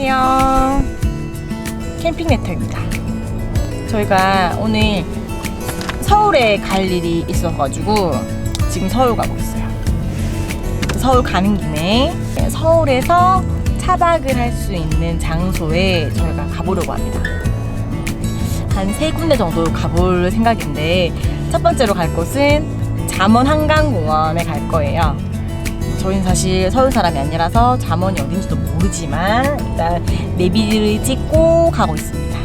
안녕하세요. 캠핑 네트입니다. 저희가 오늘 서울에 갈 일이 있어가지고 지금 서울 가고 있어요. 서울 가는 김에 서울에서 차박을 할 수 있는 장소에 저희가 가보려고 합니다. 한 세 군데 정도 가볼 생각인데 첫 번째로 갈 곳은 잠원 한강공원에 갈 거예요. 저희는 사실 서울 사람이 아니라서 잠원이 어딘지도 모르지만 일단 내비를 찍고 가고 있습니다.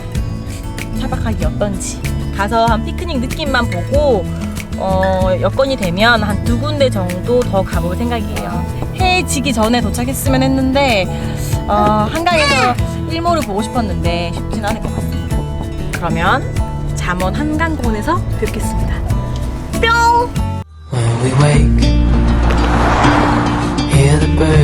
차박하기 어떤지 가서 한 피크닉 느낌만 보고 어, 여건이 되면 한 두 군데 정도 더 가볼 생각이에요. 해 지기 전에 도착했으면 했는데 어, 한강에서 일몰을 보고 싶었는데 쉽진 않을 것 같습니다. 그러면 잠원 한강공원에서 뵙겠습니다. 뿅!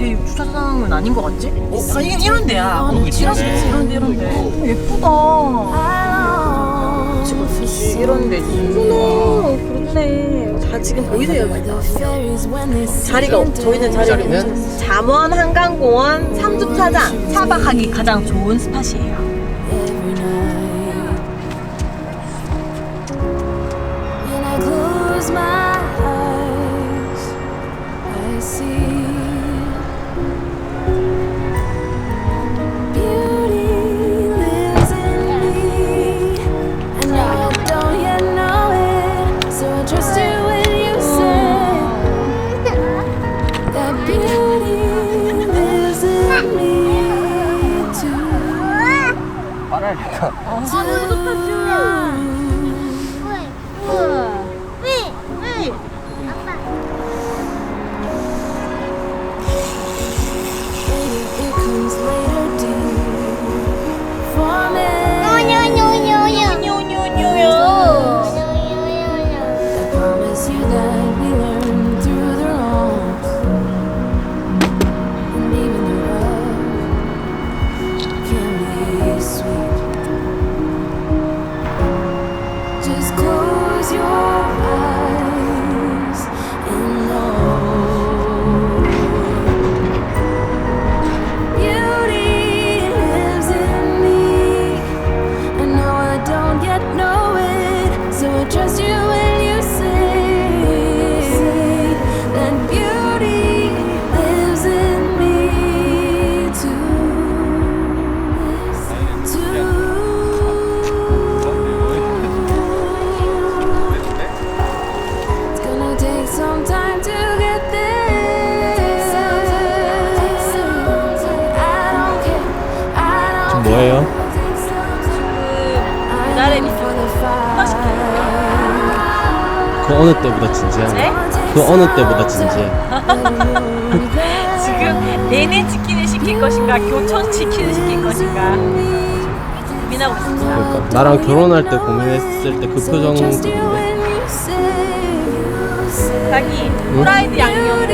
제 주차장은 아닌 것 같지? 어, 아니 이런 데야. 어, 이런 데, 이런 데, 이런 데. 어, 예쁘다. 지금 이런 데지. 그러네, 그렇네. 자 지금 보이세요? 자리가 없. 저희는 자리가 없는 잠원 한강공원 3주차장 차박하기 가장 좋은 스팟이에요. 어느 때보다 진지한 네? 그 어느 때보다 진지해. 지금 내내 치킨을 시킬 것인가 교촌 치킨을 시킬 것인가. 고민하고 있습니다. 그러니까 나랑 결혼할 때 고민했을 때 그 표정 자기 후라이드 양념으로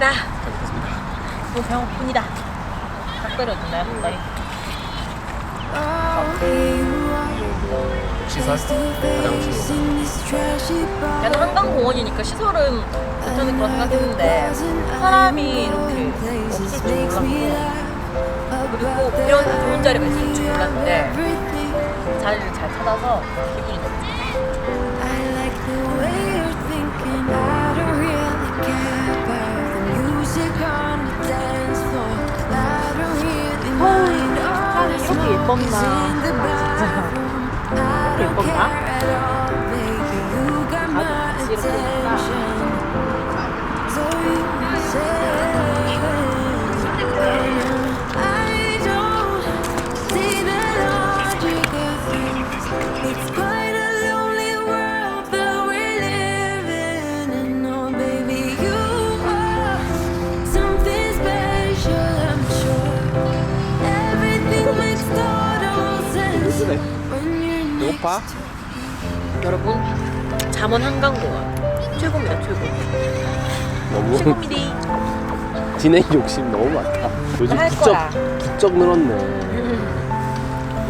잘 먹겠습니다. 뭐 배고픕니다. 닭 끓여주나요? 닭다리? 시설? 화장실. 나는 한강공원이니까 시설은 괜찮을 거라 생각했는데 사람이 이렇게 없을 줄 몰랐고 그리고 이런 좋은 자리가 있을 줄 몰랐는데 자리를 잘 찾아서 기분이 너무. I K-pop na K-pop? At next 배고파? 여러분 잠원 한강공원. 최고입니다 최고. 너무 최고입니다. 디네 욕심 너무 많다. 요즘 할 부쩍 거야. 부쩍 늘었네.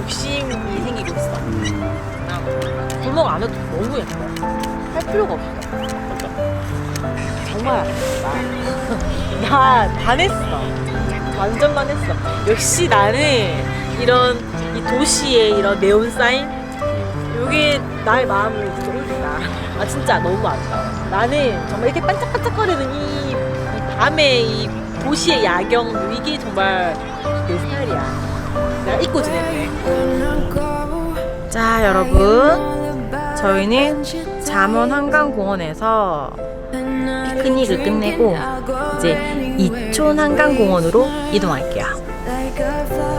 욕심이 생기고 있어. 음. 그냥 골목 안 해도 너무 예뻐. 할 필요가 없어. 정말. 나 반했어. 완전 반했어. 역시 나는 이런 이 도시의 이런 네온 사인? 이게 나의 마음을 진짜 옮긴다. 아 진짜 너무 아름다워. 나는 정말 이렇게 반짝반짝거리는 이, 이 밤의 이 도시의 야경 이게 정말 내 스타일이야. 내가 잊고 지냈네 자 여러분. 저희는 잠원 한강공원에서 피크닉을 끝내고 이제 이촌 한강공원으로 이동할게요.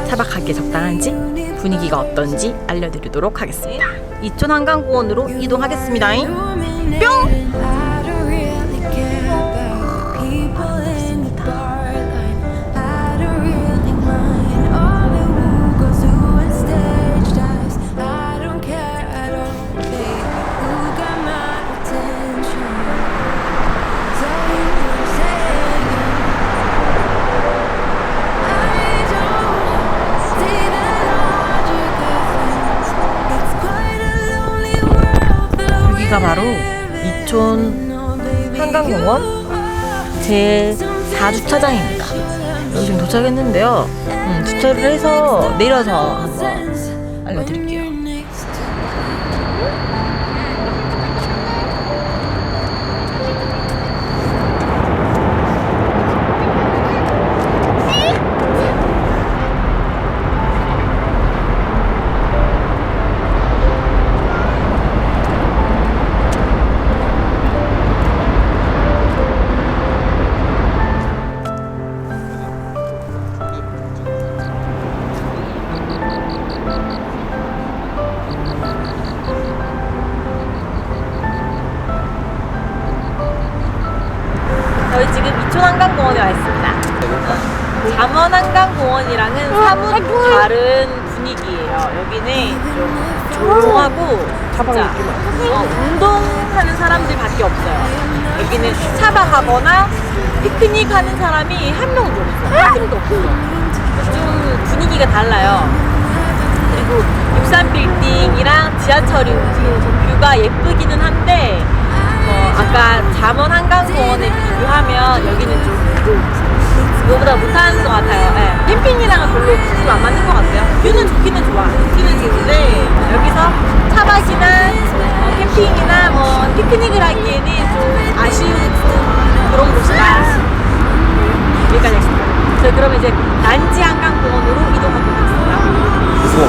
차박하기에 적당한지 분위기가 어떤지 알려드리도록 하겠습니다. 이촌 한강공원으로 이동하겠습니다. 뿅! 제 4주차장입니다. 여기 도착했는데요. 음, 주차를 해서 내려서 한번 알려드릴게요. 어, 운동하는 사람들밖에 없어요. 여기는 차박하거나 피크닉 하는 사람이 한 명도 없어. 한 명도 없어. 좀 분위기가 달라요. 그리고 63빌딩이랑 지하철이 움직이는 저 뷰가 예쁘기는 한데 어, 아까 잠원 한강공원에 비교하면 여기는 좀 이거보다 못하는 것 같아요. 네. 캠핑이랑은 별로 좀안 맞는 것 같아요. 뷰는 좋기는 좋아. 좋기는 좋은데 여기서 차박이나 어, 캠핑이나 뭐 피크닉을 하기에는 좀 아쉬운 그런 곳이다. 여기까지 하겠습니다. 저희 그러면 이제 난지 한강공원으로 이동하도록 하겠습니다. 무서워.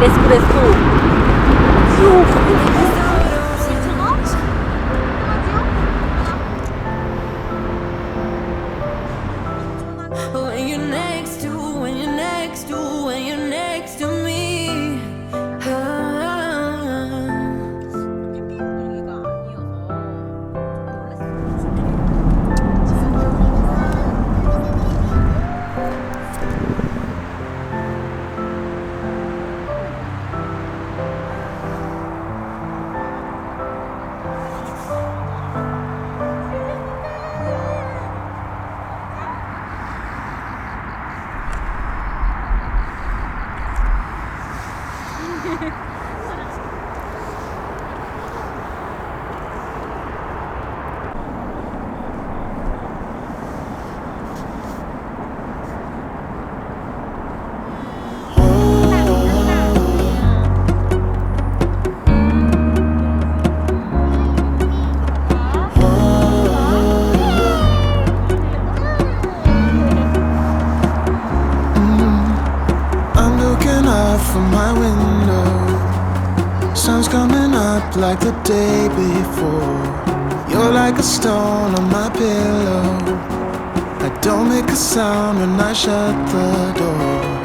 렛츠고 you're next to, when you're next to, like the day before. You're like a stone on my pillow. I don't make a sound when I shut the door.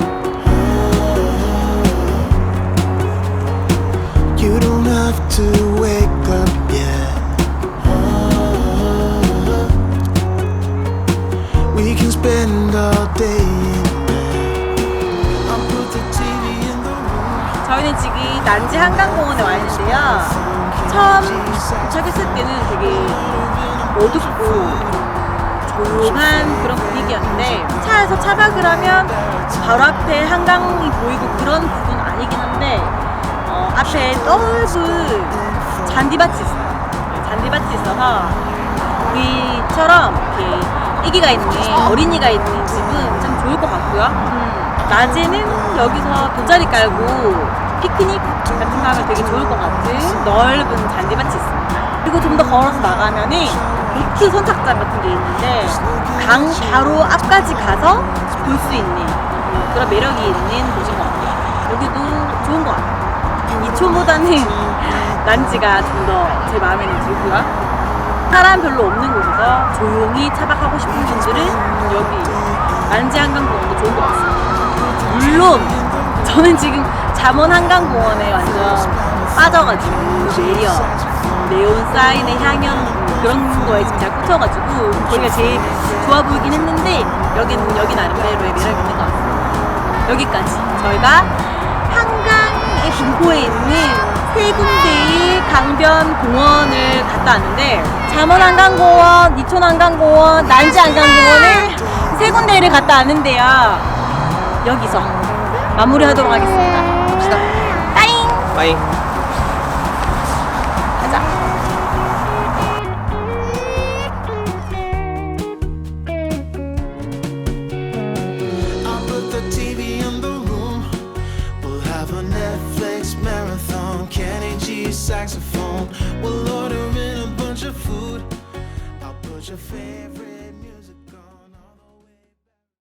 You don't have to wake up yet. We can spend all day in bed. I'll put the TV in the room. 저희는 지금 난지 한강공원에 와 있는데요. 처음 도착했을 때는 되게 어둡고 조용한 그런 분위기였는데 차에서 차박을 하면 바로 앞에 한강이 보이고 그런 부분 아니긴 한데 어, 앞에 넓은 잔디밭이 있어요. 잔디밭이 있어서 우리처럼 이렇게 애기가 있는 어린이가 있는 집은 참 좋을 것 같고요. 음, 낮에는 여기서 돗자리 깔고 피크닉 같은 거 하면 되게 좋을 것 같은 넓은 잔디밭이 있습니다. 그리고 좀 더 걸어서 나가면은 보트 선착장 같은 게 있는데 강 바로 앞까지 가서 볼 수 있는 음, 그런 매력이 있는 곳인 것 같아요. 여기도 좋은 것 같아요. 이초보다는 난지가 좀 더 제 마음에는 들고요. 사람 별로 없는 곳에서 조용히 차박하고 싶은 분들은 여기 난지 한강공원도 좋은 것 같습니다. 물론 저는 지금 잠원 한강공원에 완전 빠져가지고 내려 네온 사인의 향연 그런 거에 지금 잘 꽂혀가지고 거기가 제일 좋아 보이긴 했는데 여기는 여기 나름대로의 매력이 있는 것 같습니다. 여기까지 저희가 한강의 분포에 있는 세 군데의 강변 공원을 갔다 왔는데 잠원 한강공원, 이촌 한강공원, 난지 한강공원을 세 군데를 갔다 왔는데요. 여기서 마무리하도록 하겠습니다. 봅시다. 빠잉! 빠잉.